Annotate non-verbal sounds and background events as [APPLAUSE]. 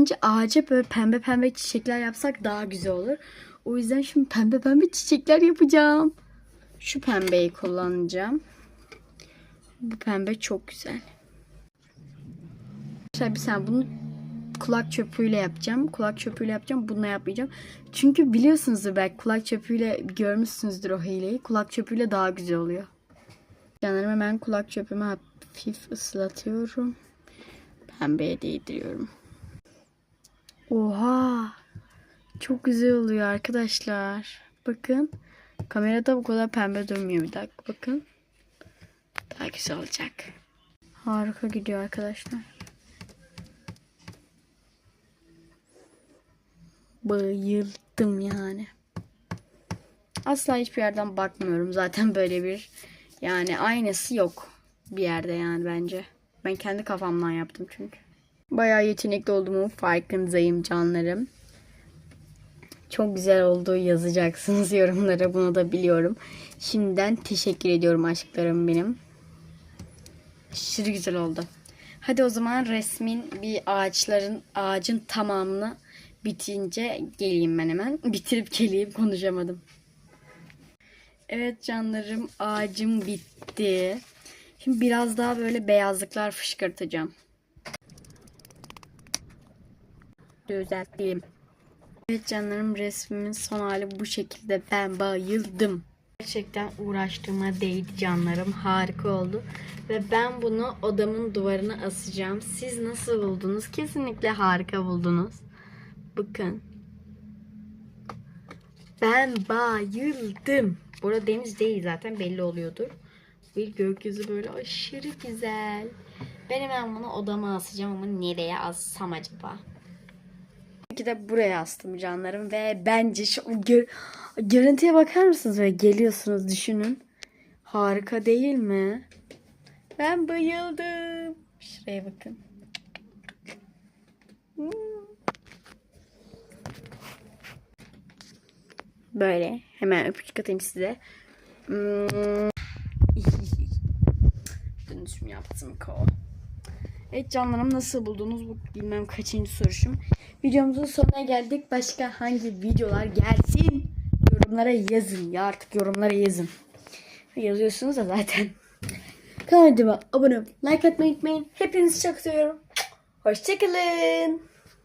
bence ağaca böyle pembe pembe çiçekler yapsak daha güzel olur. O yüzden şimdi pembe pembe çiçekler yapacağım. Şu pembeyi kullanacağım. Bu pembe çok güzel. Arkadaşlar bir saniye bunu kulak çöpüyle yapacağım. Kulak çöpüyle yapacağım. Bununla yapmayacağım. Çünkü biliyorsunuzdur belki kulak çöpüyle görmüşsünüzdür o hileyi. Kulak çöpüyle daha güzel oluyor. Canlarım hemen kulak çöpümü hafif ıslatıyorum. Pembeye değdiriyorum. Oha! Çok güzel oluyor arkadaşlar. Bakın. Kamerada bu kadar pembe durmuyor bir dakika. Bakın. Daha güzel olacak. Harika gidiyor arkadaşlar. Bayıldım yani. Asla hiçbir yerden bakmıyorum. Zaten böyle bir yani aynısı yok bir yerde yani bence. Ben kendi kafamdan yaptım çünkü. Bayağı yetenekli olduğumu farkındayım canlarım. Çok güzel olduğu yazacaksınız [LAUGHS] yorumlara bunu da biliyorum. Şimdiden teşekkür ediyorum aşklarım benim. Aşırı güzel oldu. Hadi o zaman resmin bir ağaçların ağacın tamamını bitince geleyim ben hemen. [LAUGHS] Bitirip geleyim konuşamadım. Evet canlarım ağacım bitti. Şimdi biraz daha böyle beyazlıklar fışkırtacağım. Düzelteyim. Evet canlarım resmimin son hali bu şekilde. Ben bayıldım. Gerçekten uğraştığıma değdi canlarım. Harika oldu. Ve ben bunu odamın duvarına asacağım. Siz nasıl buldunuz? Kesinlikle harika buldunuz. Bakın. Ben bayıldım. Burada deniz değil zaten belli oluyordur. Bir gökyüzü böyle aşırı güzel. Ben hemen bunu odama asacağım ama nereye assam acaba? Belki de buraya astım canlarım ve bence şu gör- görüntüye bakar mısınız böyle geliyorsunuz düşünün. Harika değil mi? Ben bayıldım. Şuraya bakın. Böyle hemen öpücük atayım size. Hmm. [LAUGHS] Dönüşüm yaptım ko. Evet canlarım nasıl buldunuz bu bilmem kaçıncı soruşum. Videomuzun sonuna geldik. Başka hangi videolar gelsin? Yorumlara yazın ya artık yorumlara yazın. Yazıyorsunuz da zaten. Kanalıma abone olup like atmayı unutmayın. Hepinizi çok seviyorum. Hoşçakalın.